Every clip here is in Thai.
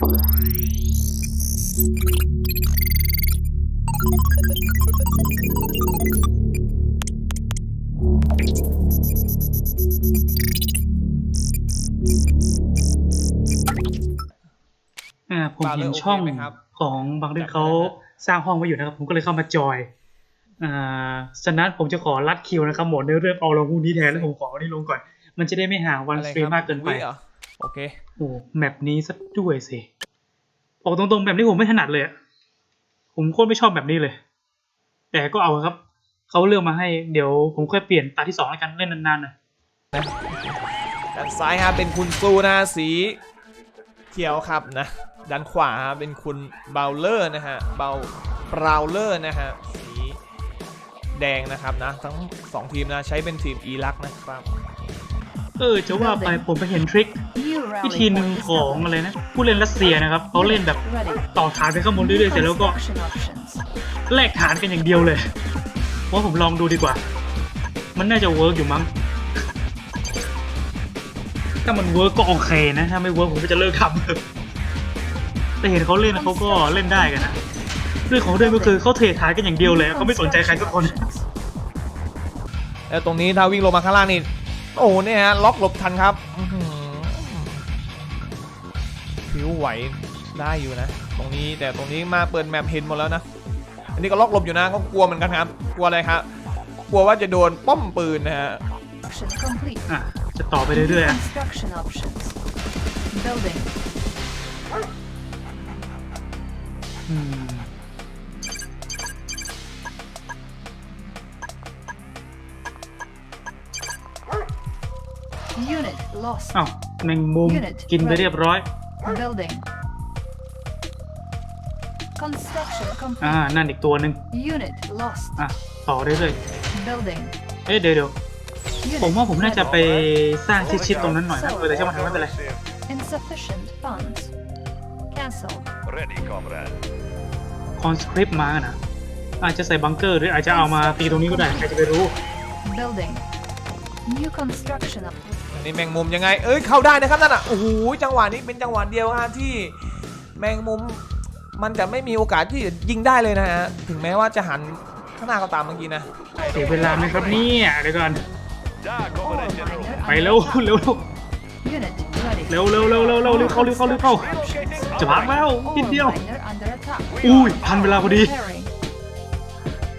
อ่าผมเห็นช่องของบางเรื่องเขาสร้างห้องไว้อยู่นะครับ ผมก็เลยเข้ามาจอย อ่าฉะนั้นผมจะขอรัดคิวนะครับหมดในเรื่องเอาลงพรุ่งนี้แทนแล้วผมขออันนี้ลงก่อน มันจะได้ไม่ห่างวันอะไรสตรีมครับมากเกินไปวิหรอ โอเค โอ้แมปนี้ซะด้วยสิบอกตรงๆแบบนี้ผมไม่ถนัดเลยอะผมโคตรไม่ชอบแบบนี้เลย แต่ก็เอาครับ เขาเลือกมาให้ เดี๋ยวผมค่อยเปลี่ยนตาที่สองแล้วกันเล่นนานๆหน่อยด้านซ้ายฮะเป็นคุณซูนะสีเขียวครับนะ ด้านขวาฮะเป็นคุณเบลเลอร์นะฮะเบลเบราวเลอร์นะฮะสีแดงนะครับนะ ทั้งสองทีมนะใช้เป็นทีมอีรักนะครับ เออจะว่าไปผมไปเห็นทริควิธีหนึ่งของอะไรนะ ผู้เล่นรัสเซียนะครับเขาเล่นแบบต่อฐานไปข้างบนเรื่อยๆเสร็จแล้วก็แลกฐานกันอย่างเดียวเลยว่าผมลองดูดีกว่า มันน่าจะเวิร์กอยู่มั้งถ้ามันเวิร์กก็โอเคนะถ้าไม่เวิร์กผมก็จะเลิกทำแต่เห็นเขาเล่นเขาก็เล่นได้กันนะเรื่องของเรื่องก็คือเขาเทรดฐานกันอย่างเดียวเลยเขาไม่สนใจใครสักคนแล้วตรงนี้ถ้าวิ่งลงมาข้างล่างนี่ โอ้โหเนี่ยฮะล็อกหลบทันครับอื้อหือผิวไหวได้อยู่นะ ตรงนี้แต่ตรงนี้มาเปิดแมปเห็นหมดแล้วนะ อันนี้ก็ล็อกหลบอยู่นะก็กลัวเหมือนกันครับ กลัวอะไรครับ กลัวว่าจะโดนป้อมปืนนะฮะ complete. อะจะต่อไปเรื่อยๆอะ Construction options. Building. อื Unit lost. อ้าวแมงมุมกินไปเรียบร้อย Building. Construction อ่า complete. นั่นอีกตัวหนึ่ง Unit lost. อะ ต่อเรื่อย Building. ๆ เอ๊ะเดี๋ยวเดี๋ยว Unit ผมว่าผมน่าจะไป ready. สร้างชิดๆตรงนั้นหน่อยนะเออแต่ช่างมันเถอะไม่เป็นไร Insufficient funds. Cancel. Ready, comrade. คอนสคริปต์มานะอาจจะใส่บังเกอร์หรืออาจจะเอามาตีตรงนี้ก็ได้ ใครจะไปรู้ Building. New construction op- อั นี้แมงมุมยังไง เอ้ยเข้าได้นะครับนั่นอะโอ้โหจังหวะนี้เป็นจังหวะเดียวฮะที่แมงมุมมันจะไม่มีโอกาสที่จะยิงได้เลยนะฮะถึงแม้ว่าจะหันข้างหน้าก็ตามเมื่อกี้นะเสียเวลาไหมครับเนี่ยเดี๋ยวก่อนไปเร็วเร็วเร็วเร็วเร็วเร็วเร็วเร็วเข้าเร็วเข้าเร็วเข้าจะพักแล้วนิดเดียวอุ้ยทันเวลาพอดี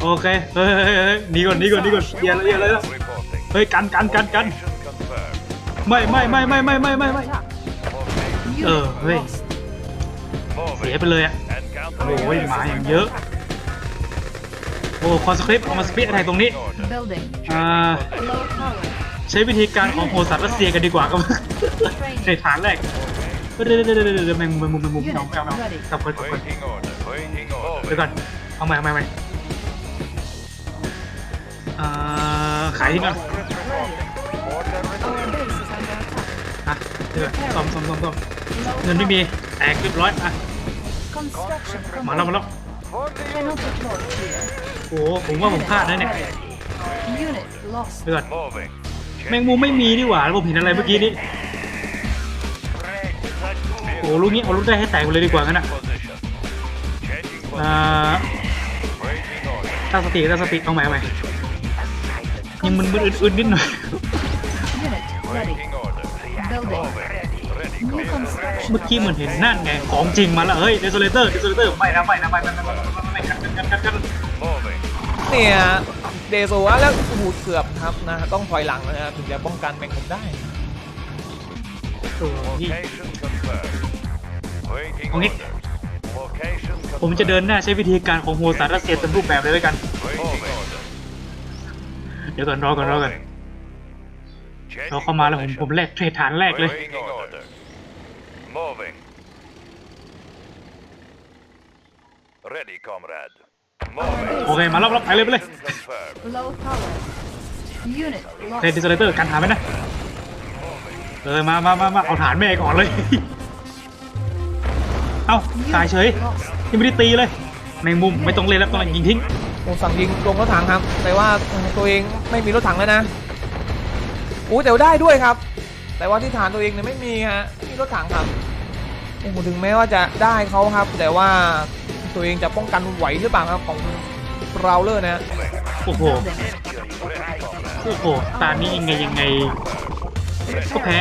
โอเคเฮ้ยเฮ้ยเฮ้ยหนีก่อนหนีก่อนหนีก่อนเยียเลยเยียเลยเฮ้ยกันกันกันกัน ไม่ไม่ไม่ไม่ไม่ไม่ไม่ไม่ Attack. Moving. Unit Ờ, vậy. lost. เสีย Moving. ไปเลยอะ And โอ้ counter. ยหมาอย่างเยอะโอ้คอนสคริปต์เอามาสปีดอะไรตรงนี้ Order. Building. อ่า Low power. ใช้วิธีการของโหดสัตว์รัสเซียกันดีกว่าครับในฐานแรกเดี๋ยวเดี๋ยวเดี๋ยวเดี๋ยวแมงมุมแมงมุมแมงมุมเอาเอาเอากลับก่อนกลับก่อน Waiting order. Waiting เดี๋ยว order. ก่อนเอาใหม่เอาใหม่เอาใหม่อ่าขายที่ก่อน ซ่อมซ่อมซ่อมซ่อมเงินไม่มีแตกเรียบร้อยอะ Construction มาแล้ว complete. มาแล้ว For the Cannot deploy here. โอ้โหผมว่าผมพลาดนะเนี่ย Unit lost. เดี๋ยวก่อน moving. แมงมุมไม่มีนี่หว่าแล้วผมเห็นอะไรเมื่อกี้นี้ โอ้โหลูกนี้เอาลูกได้ให้แตกไปเลยดีกว่างั้นอะ Position. Changing อ่า position. Waiting order. ตั้งสติตั้งสติเอาใหม่เอาใหม่ยังมึนมึนอื่นๆนิดหน่อย Unit ready. Waiting order. Building. Ready, New comrade. construction. เมื่อกี้เหมือนเห็นนั่นไง ของจริงมาแล้ว เฮ้ยเดโซเลเตอร์เดโซเลเตอร์ไม่นะไม่นะไม่ไม่ไม่ไม่ไม่ไม่กันกันกันกัน Moving. เนี่ยเดโซะแล้วโอ้โหเกือบครับนะต้องถอยหลังนะฮะถึงจะป้องกันแมงมุมได้โอ้โหพี่ Location confirmed. Waiting Ông ấy. order. Location ผมจะเดินหน้าใช้วิธีการของโฮสารรัสเซียเต็มรูปแบบเลยแล้วกัน Waiting order. เดี๋ยวก่อนรอก่อนรอก่อน Moving. เราเข้ามาแล้วผมผมแลกเทรดฐานแรกเลย Waiting order. Moving. Ready, comrade. โอเค มาแล้วรับไปเลยไปเลย Location confirmed. Low power. Unit เทรด lost. ดิโซเลเตอร์กันฐานไหมนะ เออ มามามามาเอาฐานแม่ก่อนเลย เอ้า ตายเฉย Unit lost. ยังไม่ได้ตีเลยแมงมุมไม่ต้องเล่นแล้วต้องยิงทิ้ง ผมสั่งยิงลงรถถังครับ แต่ว่าตัวเองไม่มีรถถังแล้วนะอู้แต่ว่าได้ด้วยครับ แต่ว่าที่ฐานตัวเองเนี่ยไม่มีฮะไม่มีรถถังครับโอ้โหถึงแม้ว่าจะได้เขาครับ แต่ว่าตัวเองจะป้องกันไหวหรือเปล่าครับของเราเลอร์นะโอ้โห Building. โอ้โหตานี้ยังไงยังไงก็แพ้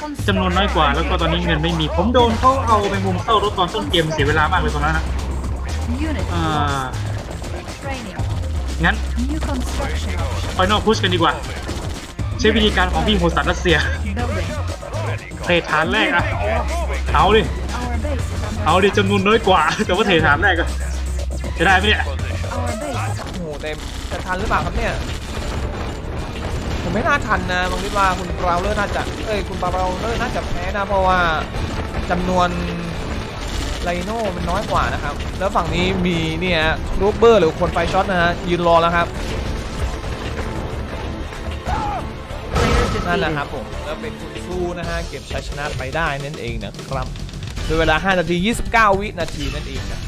Construction จำนวนน้อยกว่าแล้วก็ตอนนี้เงินไม่มี ผมโดนเขาเอาไปมุมเข้ารถตอนต้นเกมเสียเวลามากเลยตอนนั้นนะ Unit อ่า lost. Training. งั้น New construction option. ไฟนอลพุชกันดีกว่า ใช้วิธีการของพี่โหสัตว์รัสเซีย Building. เทฐานแรกอะเอาดิ Our base is under เอาดิจำนวนน้อยกว่า แต่ว่าเทฐานแรกอะจะได้ไหมเนี่ย Our base is โอ้โหแต่จะทันหรือเปล่าครับเนี่ย ผมไม่น่าทันนะบางทีว่าคุณเราเลอร์น่าจะเอ้ยคุณปาเราเลอร์น่าจะแพ้นะเพราะว่าจำนวนไลโน่มันน้อยกว่านะครับ แล้วฝั่งนี้มีเนี่ยรูปเบอร์หรือคนไฟช็อตนะฮะยืนรอแล้วครับ นั่นแหละครับผมแล้วเป็นคุณซูนะฮะเก็บชัยชนะไปได้นั่นเองนะครับโดยเวลา 5 นาที 29 วินาทีนั่นเองนะ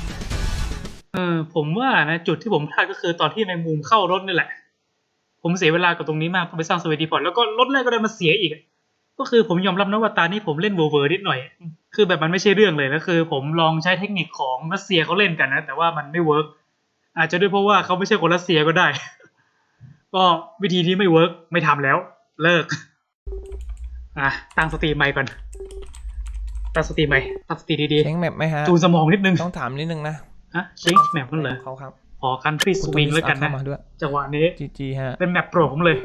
เออผมว่านะจุดที่ผมพลาดก็คือตอนที่แมงมุมเข้ารถนี่แหละ ผมเสียเวลากับตรงนี้มากไปสร้างสวีดีพอร์ตแล้วก็รถแรกก็ได้มาเสียอีก ก็คือผมยอมรับนะว่าตานี้ผมเล่นเวอร์เวอร์นิดหน่อย คือแบบมันไม่ใช่เรื่องเลยแล้วคือ ผมลองใช้เทคนิคของรัสเซียเขาเล่นกันนะแต่ว่ามันไม่เวิร์กอาจจะด้วยเพราะว่าเขาไม่ใช่คนรัสเซียก็ได้ ก็วิธีนี้ไม่เวิร์กไม่ทำแล้ว เลิก อะ ตั้งสติใหม่ก่อน ตั้งสติใหม่ ตั้งสติดีเช็งแมปไหมฮะๆจูนสมองนิดนึง ต้องถามนิดนึงนะฮะชิงแมปนั่นเหรอเขาครับ ขอคันทรีสวิงแล้วกันนะเข้ามาด้วยจังหวะนี้จีจีฮะ เป็นแมปโปรผมเลย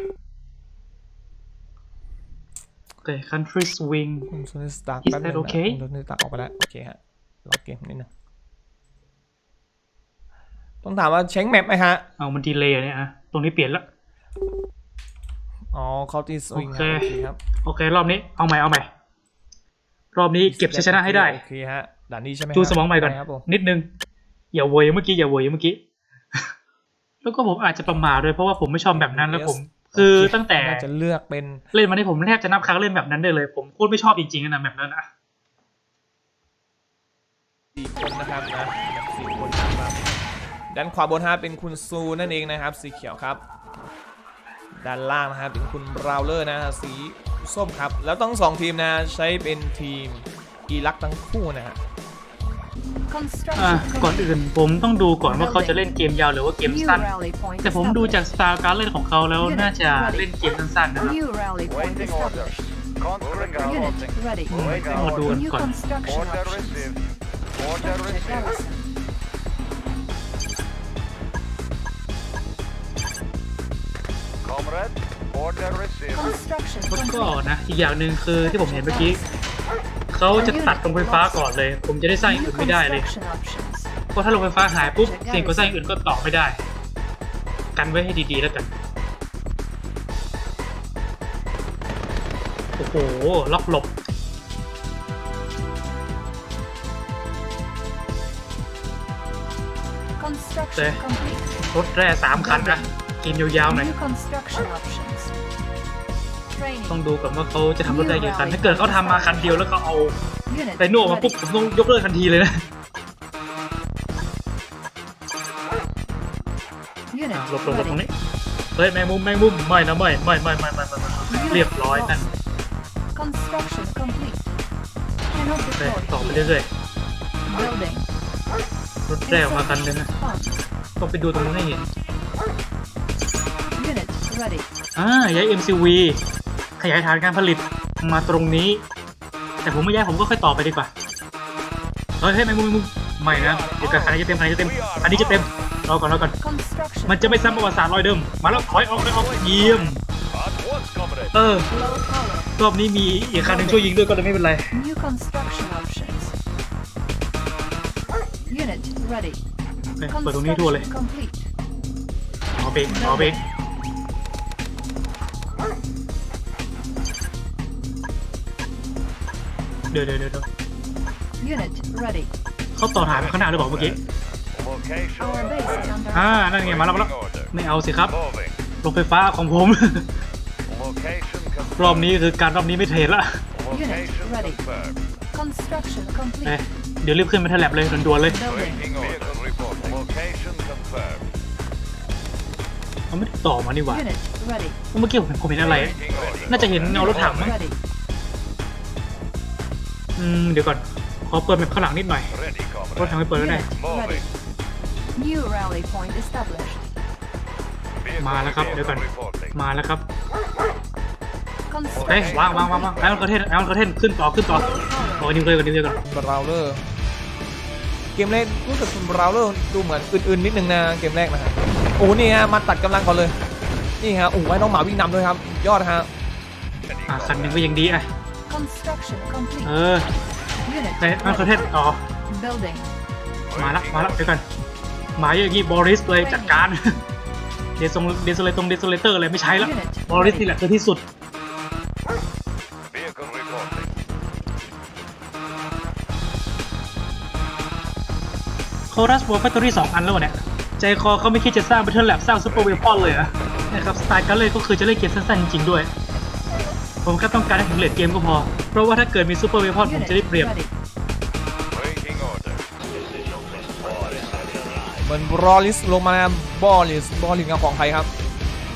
โอเค country swing คุณโทนี่สตาร์ Is แป๊บนึง that นะ okay? คุณโทนี่สตาร์ออกไปแล้ว โอเคฮะรอเกมนิดนึงต้องถามว่าเช็งแมปไหมฮะ เอามันดีเลยเนี่ยอะตรงนี้เปลี่ยนละ อ๋อเขาตีสวิงโอโอเคเค ครับ โอเค รอบนี้เอาใหม่เอาใหม่ รอบนี้เก็บชัยชนะให้ได้ โอเคฮะด่านนี้ใช่ไหมจูนสมองใหม่ก่อน ครับผมนิดนึง อย่าโวยเมื่อกี้อย่าโวยเมื่อกี้ แล้วก็ผมอาจจะประมาทด้วยเพราะว่าผมไม่ชอบแบบนั้นแล้วผม คือตั้งแต่น่าจะเลือกเป็นเล่นมาที่ผมแทบจะนับครั้งเล่นแบบนั้นได้เลย ผมโคตรไม่ชอบจริงๆนะแบบนั้นอะสี่คนนะครับนะแบบสี่คนนะครับด้านขวาบนฮะเป็นคุณซูนั่นเองนะครับ สีเขียวครับ ด้านล่างนะครับเป็นคุณบราวเลอร์นะฮะสีส้มครับ แล้วต้องสองทีมนะใช้เป็นทีมอีรักทั้งคู่นะฮะ Construction อะก่อน complete. อื่นผมต้องดูก่อนว่าเขาจะเล่นเกมยาวหรือว่าเกม New สั้น rally point แต่ผมดู established. จากสไตล์การเล่นของเขาแล้วน่าจะเล่นเกมสั้นๆนะครับ New rally point Waiting orders. established. Conscript Unit reporting. ready. Waiting มาดู orders. กัน New ก่อน Comrade, order received. Construction แล้วก็ complete. นะอีกอย่างหนึ่งคือที่ผมเห็นเมื่อกี้เขาจะตัดโรงไฟฟ้าก่อนเลย ผมจะได้สร้างอย่าง New อื่นไม่ได้เลย construction options. เพราะถ้าโรงไฟฟ้าหายปุ๊บสิ่งก่อสร้างอย่างอื่นก็ต่อไม่ได้ กันไว้ให้ดีๆแล้วกันโอ้โหล็อกหลบ Construction There. complete. รถแร่สามคันนะ กินยาวๆหน่อย New construction options. ต้อง Training. ดูก่อนว่าเขาจะทำรถได้กี่คัน ถ้าเกิดเขาทำมาคันเดียวแล้วก็เอา Unit ไดโน่มาปุ๊บ ready. ผมต้องยกเลิกทันทีเลยนะ Unit อะหลบหลบหลบตรง ready. นี้ เฮ้ยแมงมุมแมงมุมไม่นะไม่ไม่ไม่ไม่ไม่ไม่ไม่เรียบร้อยนั่น Construction complete. Cannot ไป deploy. ต่อไปเรื่อย Building. ๆรถแร่ออกมาคันหนึงนะ Fund. ต้องไปดูตรงนู้นให้เห็น Unit ready. อ่าย้าย MCV ขยายฐานการผลิตมาตรงนี้ แต่ผมไม่ย้ายผมก็ค่อยต่อไปดีกว่าเฮ้ยเฮ้ยแมงมุมแมงมุมไม่นะเดี๋ยวกันคันนี้จะเต็มคันนี้จะเต็มอันนี้จะเต็มรอก่อนรอก่อน Construction. มันจะไม่ซ้ำประวัติศาสตร์รอยเดิม มาแล้วถอยออกถอยออกเยี่ยม At once, comrade. เออ Low power. รอบนี้มีอีกคันหนึ่งช่วยยิงด้วยก็เลยไม่เป็นไร New construction options. Unit ready. เฮ้ยเปิดตรงนี้ทั่วเลย Construction complete. เอาเบรกเอาเบรก เดี๋ยวเดี๋ยวเดี๋ยวเดี๋ยว Unit ready. เขาต่อฐานไปข้างหน้าหรือเปล่าเมื่อกี้ Location. Our base is under อ่านั่นไงมาแล้วมาแล้ว Waiting order. ไม่เอาสิครับ Moving. โรงไฟฟ้าของผม Location confirmed. รอบนี้คือการรอบนี้ไม่เทรดละ Location ready. confirmed. construction เอ้ย complete. เดี๋ยวรีบขึ้นไปแถลบเลยด่วนๆเลย Building. Waiting vehicle reporting. Location confirmed. เขาไม่ได้ต่อมานี่หว่า Unit ready. เมื่อกี้ผมเห็นผมเห็นอะไร Waiting order. น่าจะเห็นเงารถถังมั้ง Ready. อืมเดี๋ยวก่อน ขอเปิดแมปข้างหลังนิดหน่อย Ready, รถทาง comrade. ไม่เปิดแล้วได้ Unit ready. New rally point established. Vehicle มาแล้วครับเดี๋ยวก่อน reporting. มาแล้วครับ Construction เฮ้ยวางวางวางวางไอออนกระเทนไอออนกระเทนขึ้นต่อขึ้นต่อโอ้นิวเคลียร์ก่อนนิวเคลียร์ก่อนบราวเลอร์เกมแรกรู้สึกคุณบราวเลอร์ดูเหมือนอื่นๆนิดนึงนะเกมแรกนะฮะโอ้นี่ฮะมาตัดกำลังก่อนเลยนี่ฮะโอ้ไว้น้องหมาวิ่งนำด้วยครับยอดฮะอะคันหนึ่งก็ยังดีอะ Construction เอ complete. อ Unit ไอออนกระเทนต่อ building. มาละมาละเดี๋ยวก่อนมาอย่างงี้บอริสเลยจัดการ เดซงเดซเลตรงเดซเลเตอร์อะไรไม่ใช้แล้วบอริสนี่แหละคือที่สุด Vehicle reporting. โครัสวอลแฟคทอรี่สองอันแล้วเนี่ย ใจคอเขาไม่คิดจะสร้าง Battle Lab สร้างซูเปอร์เวพอนเลยเหรอะนะครับ สไตล์การเล่นก็คือจะเล่นเกมสั้นๆจริงๆด้วย ผมแค่ต้องการให้ถึงเลดเกมก็พอ เพราะว่าถ้าเกิดมีซูเปอร์เวพอนผม Unit จะได้เปรียบ ready. Waiting order. เหมือนบรอลิสลงมาบอลิสบอลิสงานของใครครับ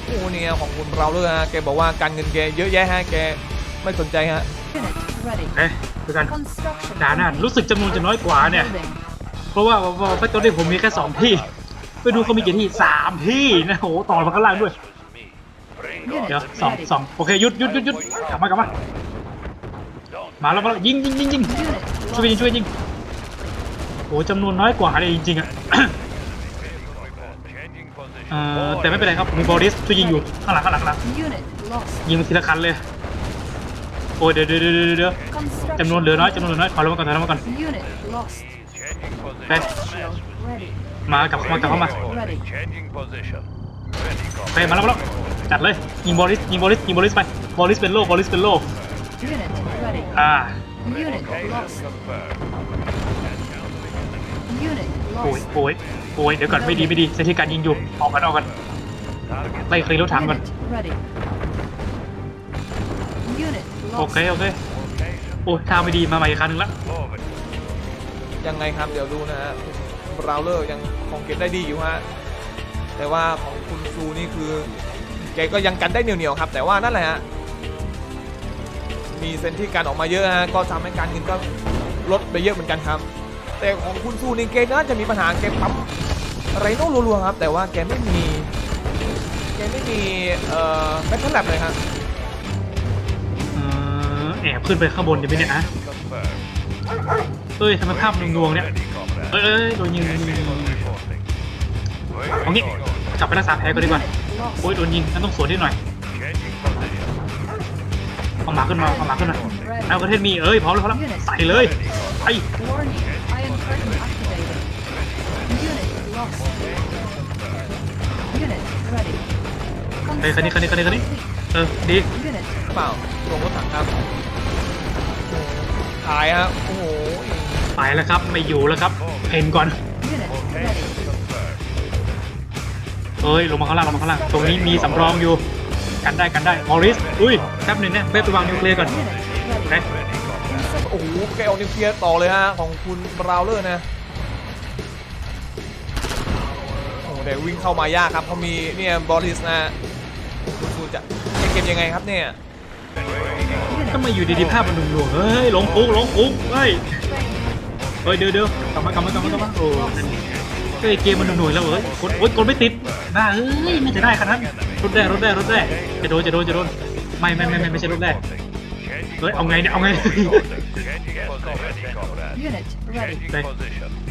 โอ้เนี่ยของคุณบราวเลอร์ฮะแกบอกว่าการเงินแกเยอะแยะฮะแกไม่สนใจฮะ Unit ready. เอ๊ะดูกัน Construction ด่าหน้า complete. รู้สึกจำนวนจะน้อยกว่าเนี่ย Building. เพราะว่าวอลแฟคทอรี่ผมมีแค่สองที่ ไปดูเขามีกี่ที่สามที่นะโหต่อมาข้างล่างด้วย Bring Unit เดี๋ยวสอง ready. สองโอเคหยุดหยุดหยุดหยุดกลับมากลับมามาแล้วมาแล้วยิงยิงยิงยิง Unit ช่วยยิง lost. ช่วยยิงโอ้จำนวนน้อยกว่าเลยจริงๆอะ Changing position. เอ่อแต่ไม่เป็นไรครับผมมีบอริสช่วยยิงอยู่ข้างหลังข้างหลังข้างหลัง Unit lost. ยิงมาทีละคันเลยโอ้ยเดี๋ยวเดี๋ยวเดี๋ยวเดี๋ยว Construction จำนวนเหลือน้อยจำนวนเหลือน้อยขอลงมาก่อนขอลงมาก่อน Unit lost. Changing ไป position. Shield ready. มากลับเข้ามากลับเข้ามา Ready. Changing position. Ready, ไป comrade. มาแล้วมาแล้ว จัดเลยยิงบอริสยิงบอริสยิงบอริสไปบอริสเป็นโล่บอริสเป็นโล่ Unit ready. อ่า Unit Location lost. confirmed. Unit โอ้ย lost. โอ้ยโอ้ยเดี๋ยวก่อนไม่ดีไม่ดีเซตที่การยิงอยู่ออกกันออกกัน Target ไล่เคลียร์รถถังก่อน Unit ready. Unit โอ lost. เคโอเค location. โอ้ยทางไม่ดีมาใหม่อีกคันหนึ่งละ Forward. ยังไงครับ เดี๋ยวดูนะฮะบราวเลอร์ยังคงเก็บได้ดีอยู่ฮะ แต่ว่าของคุณซูนี่คือ แกก็ยังกันได้เหนียวๆครับ แต่ว่านั่นแหละฮะมีเซนที่การออกมาเยอะฮะก็ทำให้การเงินก็ลดไปเยอะเหมือนกันครับ แต่ของคุณซูนี่แกน่าจะมีปัญหาแกปั๊มไรโน่รัวๆครับ แต่ว่าแกไม่มีแกไม่มีเอ่อแบทเทิลแลบเลยครับเออแอบขึ้นไปข้างบนเดี๋ยวไปเนี่ยนะเอ้ยทำไมภาพนวงๆเนี่ยเอ้ยเอ้ยโดนยิงโดนยิงเอางี้ Waiting order. กลับไปรักษาแผลก่อนดีกว่า โอ้ยโดนยิงงั้นต้องสวนนิดหน่อย Changing position. เอาหมาขึ้นมาเอาหมาขึ้นมาเอาประเทศมีเอ้ยพร้อมแล้วพร้อมแล้วใส่เลยไป Warning. Iron curtain activated. Unit lost. Unit ready. เฮ้ยคันนี้คันนี้คันนี้คันนี้เออดี Unit เปล่าลงรถถังครับหายฮะโอ้โหไปแล้วครับไม่อยู่แล้วครับเห็นก่อน เอ้ยลงมาข้างล่างลงมาข้างล่างตรงนี้มีสำรองอยู่กันได้กันได้มอริสอุ้ยแป๊บหนึ่งนะเบบไปวางนิวเคลียร์ก่อน Unit ไป ready. โอ้โหแกเอานิวเคลียร์ต่อเลยฮะของคุณบราวเลอร์นะโอ้โหเดี๋ยววิ่งเข้ามายากครับเขามีเนี่ยบอริสนะคุณคุณจะจะเก็บยังไงครับเนี่ยก็มาอยู่ดีๆภาพมันหน่วงๆเฮ้ยหลงปุ๊กหลงปุ๊กเฮ้ยเฮ้ยเดี๋ยวเดี๋ยวกลับมากลับมากลับมากลับมาโอ้นั่น เฮ้ยเกมมันหน่วยแล้วเอ้ยกดโอ๊ยกดไม่ติดบ้าเอ้ยไม่จะได้ขนาดนั้นรถแรกรถแรกรถแรกจะโดนจะโดนจะโดนไม่ไม่ไม่ไม่ใช่รถแรกเฮ้ยเอาไงเนี่ยเอาไงได้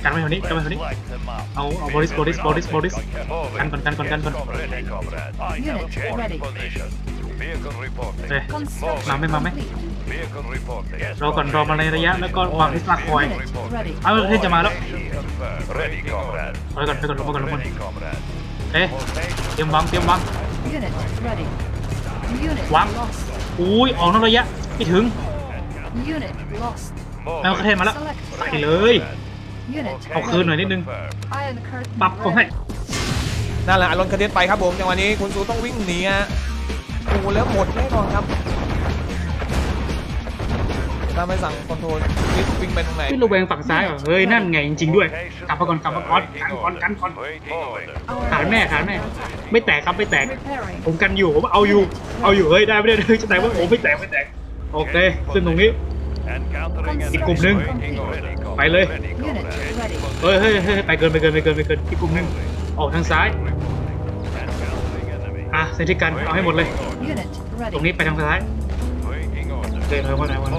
กันไปแถวนี้กันไปแถวนี้เอาเอาบอริสบอริสบอริสบอริสกันก่อนกันก่อนกันก่อนมาไหมมาไหมรอก่อนรอมาในระยะแล้วก็วางทิศลักคอยเอาเพื่อนจะมาแล้ว Ready, comrade. ถอยก่อนถอยก่อนลงมาก่อนลงมาก่อน Ready, comrade. เอ๊ะ Location เตรียมวางเตรียมวาง Unit ready. Unit Quăng. lost. อุ้ยออกนอกระยะไม่ถึง Unit lost. เอาประเทศมาแล้ว Select ใส่เลย Unit เอาคืนหน่อยนิดนึง confirmed. Iron curtain ปรับก็ให้ ready. นั่นแหละอารอนคาเดนไปครับผมจังหวะนี้คุณซูต้องวิ่งหนีฮะโอ้โหแล้วหมดแน่นอนครับ ถ้าไม่สั่งคอนโทรลวิ่งวิ่งไปตรงไหนพี่ระแวงฝั่งซ้ายเหรอเฮ้ยนั่นไงจริงๆด้วย กลับมาก่อนกลับมาก่อนกันก่อนกันก่อน ฐานแม่ฐานแม่ ไม่แตกครับไม่แตก ผมกันอยู่ผมเอาอยู่ เอาอยู่เฮ้ยได้ไม่ได้เฮ้ยจะแตกว่าผมไม่แตกไม่แตกโอเคขึ้นตรงนี้ อีกกลุ่มหนึ่งไปเลย เฮ้ยเฮ้ยเฮ้ยไปเกินไปเกินไปเกินไปเกินอีกกลุ่มหนึ่งออกทางซ้ายอะเซนติกันเอาให้หมดเลย ตรงนี้ไปทางซ้าย เดินไปคนไหนคน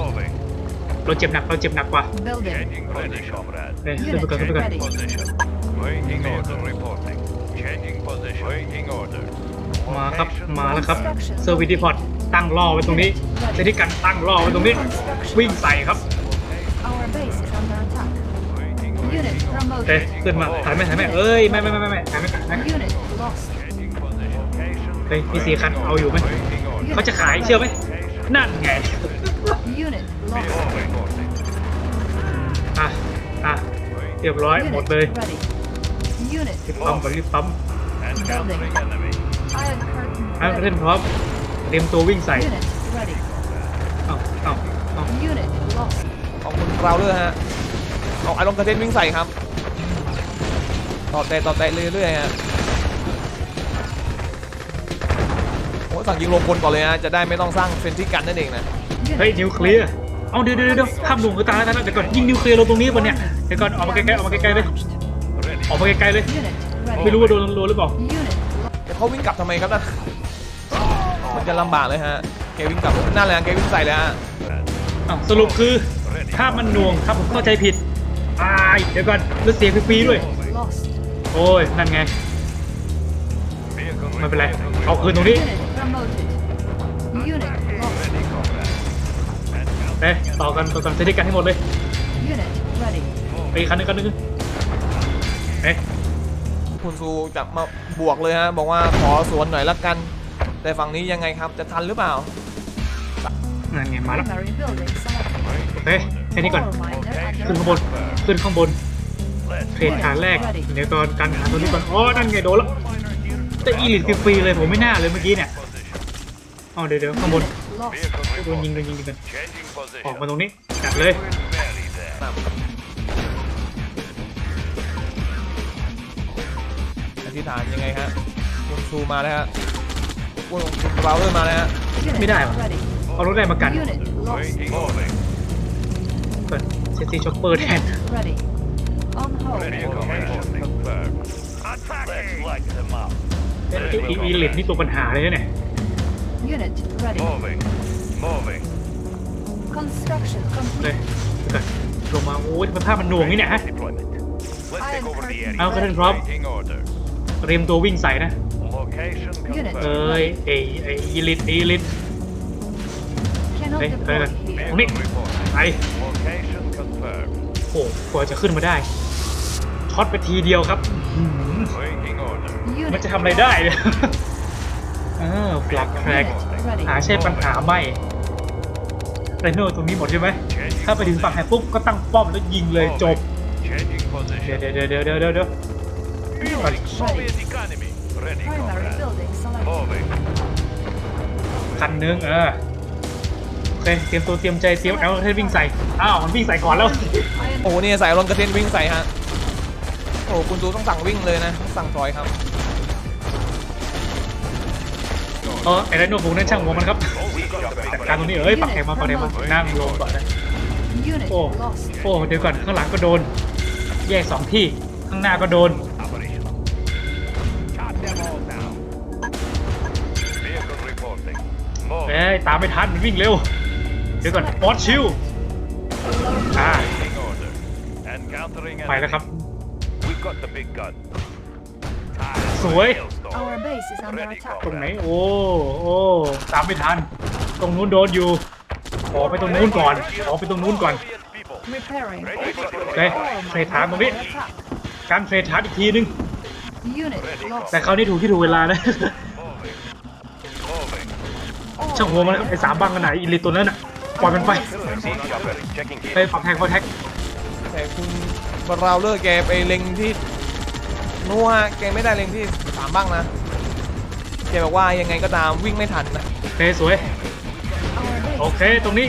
เราเจ็บหนักเราเจ็บหนักกว่า Building. Changing ready, comrade. เฮ้ยขึ้นไปก่อนขึ้นไปก่อน Ready. Position. Waiting order reporting. Changing position. Waiting order. มาครับ Location มาแล้วครับเซอร์วิสดีพอร์ตตั้งล่อไว้ตรงนี้เซนติกันตั้งล่อไว้ตรงนี้ วิ่งใส่ครับ Our base is under attack. Waiting Unit เอ้ย promoted. ขึ้นมาถ่ายไหมถ่ายไหมเอ้ย ไม่ไม่ไม่ไม่ไม่ถ่ายไม่ถ่ายไม่ Unit lost. Changing position. Location เฮ้ยมีสี่คันเอาอยู่ไหม Waiting order. เขาจะขายเชื่อไหมนั่นไง Unit lost. Vehicle reporting. อะอะเรียบร้อยหมด Unit เลย ready. Unit รีบปั๊มก่อนรีบปั๊ม Encountering enemy. iron curtain อะเล่น ready. พร้อมเตรียมตัววิ่งใส่ Unit ready. เอ้าเอ้าเอ้า Unit lost. ของคุณเราเลอร์ฮะเอาไอรอนกระเทนวิ่งใส่ครับ ต่อแต่ต่อแต่เรื่อยๆฮะ สั่งยิงลงคนก่อนเลยฮะจะได้ไม่ต้องสร้างเฟนที่กันนั่นเองนะเฮ้ยนิวเคลียร์เอาเดี๋ยวเดี๋ยวเดี๋ยวข้ามหนุ่มคือตายแล้วนะเดี๋ยวก่อนยิงนิวเคลียร์ลงตรงนี้ปะเนี่ยเดี๋ยวก่อนออกมาไกลๆออกมาไกลๆเลย Ready. ออกมาไกลๆเลย Unit ไม่ ready. รู้ว่าโดนโดนหรือเปล่า Unit แต่เขาวิ่งกลับทำไมครับนั่นมันจะลำบากเลยฮะแกวิ่งกลับนั่นแหละแกวิ่งใส่เลยฮะอ้าวสรุปคือถ้ามันหน่วงถ้าผมเข้าใจผิดตายเดี๋ยวก่อนแล้วเสียฟรีๆด้วย lost. โอ้ยนั่นไง Vehicle ไม่เป็นไร reporting. เอาคืนตรงนี้ Unit promoted. Unit lost. Ready, comrade. Encountering เอ้ยต่อกันต่อกันเซติกันให้หมดเลย Unit ready. ไปอีกคันหนึงคันหนึงเอ๊ะคุณซูจะมาบวกเลยฮะ บอกว่าขอสวนหน่อยละกัน แต่ฝั่งนี้ยังไงครับจะทันหรือเปล่า นั่นไงมาแล้ว Primary building selected. โอเคแค่นี้ก่อน Ore miner ขึ้น under ข้างบน ขึ้นข้างบน Let's เทรดฐานแรก เดี๋ยวก่อนการหาตัวนี้ก่อนอ๋อนั่นไงโดนแล้วแต่อีลิทฟรีๆเลยผมไม่น่าเลยเมื่อกี้เนี่ย อ๋อเดี๋ยวเดี๋ยวข้างบน Unit lost. Vehicle โดนยิงโดน reporting. ยิงกัน Changing ออกมา position. ตรงนี้จัดเลย Very there. อธิษฐานยังไงฮะคุณซูมาแล้วฮะคุณคุณเราเลอร์มาแล้วฮะ Unit ไม่ได้หรอ ready. เอารถแรงมากัน Unit lost. Waiting. Moving. เปิดเซตตี้ช็อปเปอร์แทน Ready. On hold. Vehicle reporting. Confirmed. Let's light them up. อีอีลิทนี่ตัวปัญหาเลยนะเนี่ย Unit ready. Moving. Moving. Construction เลย complete. เดี๋ยวก่อนลงมาโอ้ยทำไมภาพมันหน่วงนี่เนี่ยฮะ Deployment. Let's take over the area. เอากระเด็นพร้อม Waiting order. เตรียมตัววิ่งใส่นะ Location Unit. เอ้ confirmed. ยไอไออีลิทอีลิท Cannot Hey, deploy hey, here. ตรงนี้ Vehicle reporting. ไป Location confirmed. โอ้กว่าจะขึ้นมาได้ ช็อตไปทีเดียวครับอื้อหือ Waiting order. มัน Unit จะทำอะไรได้เนี่ย เออปลักแทร็ก ready. หาใช่ปัญหาไม่ไรโน่ตรงนี้หมดใช่ไหม ถ้าไปถึงฝั่งไฮปุ๊บก็ตั้งป้อมแล้วยิงเลยจบ Changing เดี๋ยว position. เดี๋ยวเดี๋ยวเดี๋ยวเดี๋ยวเดี๋ยว Building Soviet economy. Ready, Primary comrade. building selected. Moving. คันนึงเออโอเคเตรียมตัวเตรียมใจเตรียมแอลเทนวิ่งใส่ อ้าวมันวิ่งใส่ก่อนแล้ว Iron โอ้โหเนี่ยใส่ไอรอนกระเทนวิ่งใส่ฮะ โอ้คุณซูต้องสั่งวิ่งเลยนะต้องสั่งถอยครับ เออไอ้ไรโน่ผมนั่นช่างหัวมันครับ Oh, we got the จัด big การตรงนี้เอ้ยปักแขกมาปักแขกมานั่งลงก่อนนะ Unit โอ้ lost. โอ้เดี๋ยวก่อนข้างหลังก็โดน แยกสองที่ข้างหน้าก็โดน operation. Shot them all down. Vehicle reporting. เอ้ Moving. ยตามไม่ทันมันวิ่งเร็วเดี๋ยวก่อนบอสชิลอ่า Waiting order. Encountering ไปแล้วครับ ส for วย a hailstorm. Our base is under Ready, attack. ตรงไหน โอ้ โอ้ตามไม่ทัน ตรงนู้นโดนอยู่ออกไปตรงนู้นก่อนออกไปตรงนู้นก่อน Soviet people. Repairing. Ready for โอเค Ore เทรด miner ฐานตรงนี้ under attack. การเทรดฐานอีกทีนึง Unit lost. แต่คราวนี้ถูกที่ถูกเวลานะ Moving. Moving. Ore ช่างหัวมันไอ้สามบังกันไหนอีลิตตัวนั้นอะ ปล่อยมันไป Siege chopper. Checking ไป gear. ฝักแทงเขาแท็กแต่คุณบราวเลอร์แกไปเล็งที่ นัวแกไม่ได้เล็งที่สามบ้างนะแกบอกว่ายังไงก็ตามวิ่งไม่ทันนะโอเคสวย Our base โอเคตรงนี้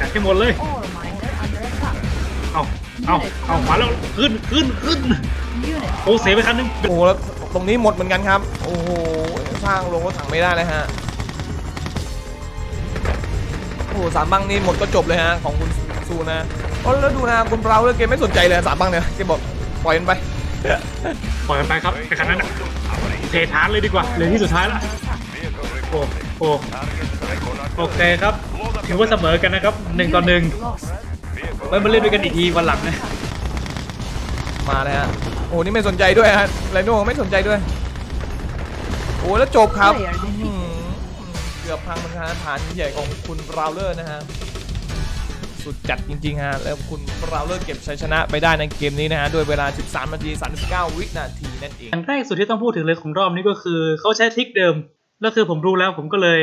จัดให้หมดเลย Ore miner under attack. เอาเอาเอามาแล้วขึ้นขึ้นขึ้น Unit โอ้เสียไปคันนึงโอ้โหแล้วตรงนี้หมดเหมือนกันครับ โอ้โหสร้างลงรถถังไม่ได้เลยฮะโอ้โหสามบ้างนี่หมดก็จบเลยฮะของคุณซูนะโอ้แล้วดูนะคุณเราเลยเกมไม่สนใจเลยสามบังเนี่ยเกมบอกปล่อยมันไป ปล่อยมันไปครับไปคันนั้นน่ะเทฐานเลยดีกว่าเหลยที่สุดท้ายละ Vehicle โอ้ reporting. โอ้ Target recon โอเคครับถือว่าเสมอกันนะครับหนึ่งต่อหนึ่ง Lost. Vehicle ไว้มาเล่นด้วยกันอีกทีวันหลังนะมาเลยฮะโอ้นี่ไม่สนใจด้วยฮะไรโน่ไม่สนใจด้วย โอ้แล้วจบครับ Player อื defeated. มเกือบพังมันฐานใหญ่ของคุณบราวเลอร์นะฮะ สุดจัดจริงๆฮะแล้วคุณบราเลอร์เก็บชัยชนะไปได้ในเกมนี้นะฮะด้วยเวลา 13 นาที 39 วินาทีนั่นเองอย่างแรกสุดที่ต้องพูดถึงเลยของรอบนี้ก็คือเขาใช้ทริคเดิมแล้วคือผมรู้แล้วผมก็เลย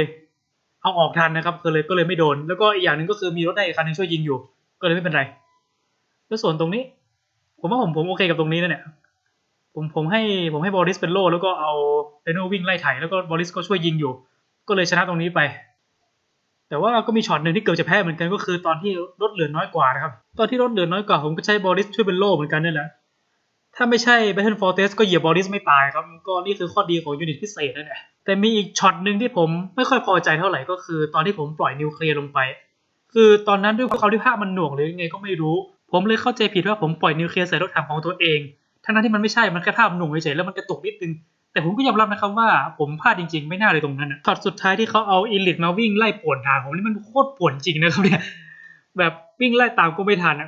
เอาออกทันนะครับก็เลยก็เลยไม่โดน แล้วก็อีกอย่างหนึ่งก็คือมีรถได้อีกคันนึงช่วยยิงอยู่ ก็เลยไม่เป็นไร แล้วส่วนตรงนี้ ผมว่าผมผมโอเคกับตรงนี้นะเนี่ยผมผมให้ผมให้บอริสเป็นโล่แล้วก็เอาเรโนวิ่งไล่ไถแล้วก็บอริสก็ช่วยยิงอยู่ ก็เลยชนะตรงนี้ไป แต่ว่าก็มีช็อตหนึ่งที่เกือบจะแพ้เหมือนกันก็คือตอนที่รถเหลือน้อยกว่านะครับ ตอนที่รถเหลือน้อยกว่าผมก็ใช้บอริสช่วยเป็นโล่เหมือนกันนี่แหละ ถ้าไม่ใช่ Battle Fortress ก็เหยียบบอริสไม่ตายครับ ก็นี่คือข้อดีของยูนิตพิเศษนั่นแหละแต่มีอีกช็อตหนึ่งที่ผมไม่ค่อยพอใจเท่าไหร่ก็คือ ตอนที่ผมปล่อยนิวเคลียร์ลงไป คือตอนนั้นด้วยความที่ภาพมันหน่วงหรือยังไงก็ไม่รู้ ผมเลยเข้าใจผิดว่าผมปล่อยนิวเคลียร์ใส่รถถังของตัวเอง ทั้งนั้นที่มันไม่ใช่ มันแค่ภาพหน่วงเฉยๆแล้วมันกระตุกนิดนึง แต่ผมก็ยอมรับนะครับว่าผมพลาดจริง ๆ ไม่น่าเลยตรงนั้นนะช็อตสุดท้ายที่เขาเอาอีลิทมาวิ่งไล่ป่วนทางผมนี่มันโคตรป่วนจริงนะครับเนี่ยแบบวิ่งไล่ตามก็ไม่ทันนะ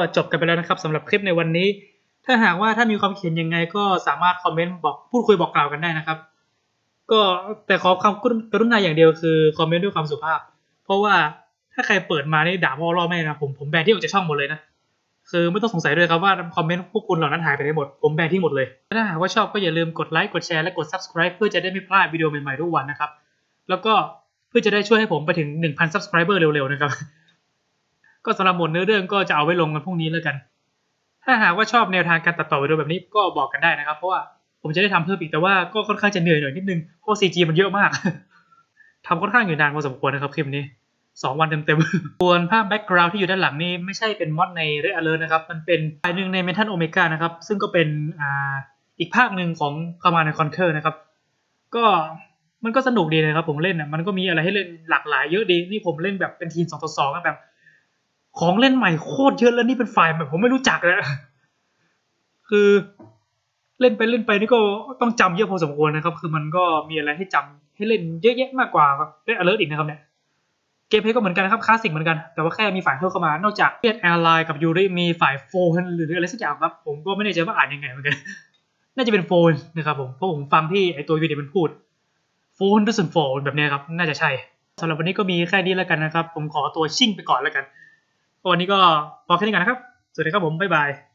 ก็จบกันไปแล้วนะครับสำหรับคลิปในวันนี้ ถ้าหากว่าถ้ามีความเห็นยังไง ก็สามารถคอมเมนต์บอกพูดคุยบอกกล่าวกันได้นะครับ ก็แต่ขอความกรุณาอย่างเดียวคือคอมเมนต์ด้วยความสุภาพ เพราะว่าถ้าใครเปิดมานี่ด่าพ่อล่อแม่นะผมผมแบนที่ออกจากช่องหมดเลยนะ คือไม่ต้องสงสัยด้วยครับว่าคอมเมนต์พวกคุณเหล่านั้นหายไปไหนหมด ผมแบนที่หมดเลย ถ้าหากว่าชอบก็อย่าลืมกดไลค์กดแชร์และกด subscribe เพื่อจะได้ไม่พลาดวิดีโอใหม่ๆทุกวันนะครับ แล้วก็เพื่อจะได้ช่วยให้ผมไปถึง 1,000 subscriber เร็วๆนะครับ ก็สำหรับหมดเนื้อเรื่องก็จะเอาไว้ลงกันพรุ่งนี้แล้วกัน ถ้าหากว่าชอบแนวทางการตัดต่อวิดีโอแบบนี้ก็บอกกันได้นะครับ เพราะว่าผมจะได้ทำเพิ่มอีกแต่ว่าก็ค่อนข้างจะเหนื่อยหน่อยนิดนึงเพราะ CG มันเยอะมากทำค่อนข้างอยู่นานพอสมควรนะครับคลิปนี้ สองวันเต็มๆ ส่วนภาพแบ็กกราวด์ที่อยู่ด้านหลังนี่ไม่ใช่เป็นมอดใน Red Alert นะครับ มันเป็นภายหนึ่งใน Metal Omega นะครับ ซึ่งก็เป็นอ่าอีกภาคหนึ่งของ Command and Conquer นะครับ ก็มันก็สนุกดีนะครับ ผมเล่นอะมันก็มีอะไรให้เล่นหลากหลายเยอะดี นี่ผมเล่นแบบเป็นทีมสองต่อสองแบบ ของเล่นใหม่โคตรเยอะแล้วนี่เป็นฝ่ายแบบผมไม่รู้จักเลยคือเล่นไปเล่นไปนี่ก็ต้องจำเยอะพอสมควรนะครับ คือมันก็มีอะไรให้จำให้เล่นเยอะแยะมากกว่าเล่น alert อีกนะครับเนี่ย เกมเพลย์ก็เหมือนกันนะครับคลาสสิกเหมือนกัน แต่ว่าแค่มีฝ่ายเพิ่มเข้ามา นอกจากเลียดแอร์ไลน์กับยูริมีฝ่ายโฟนหรืออะไรสักอย่างครับ ผมก็ไม่แน่ใจว่าอ่านยังไงเหมือนกัน น่าจะเป็นโฟนนะครับผม เพราะผมฟังที่ไอตัวยูนิมันพูด โฟนด้วยส่วนโฟนแบบนี้ครับ น่าจะใช่สำหรับวันนี้ก็มีแค่นี้แล้วกันนะครับ ผมขอตัวชิ่งไปก่อนแล้วกัน วันนี้ก็พอแค่นี้กันนะครับ สวัสดีครับผม บ๊ายบาย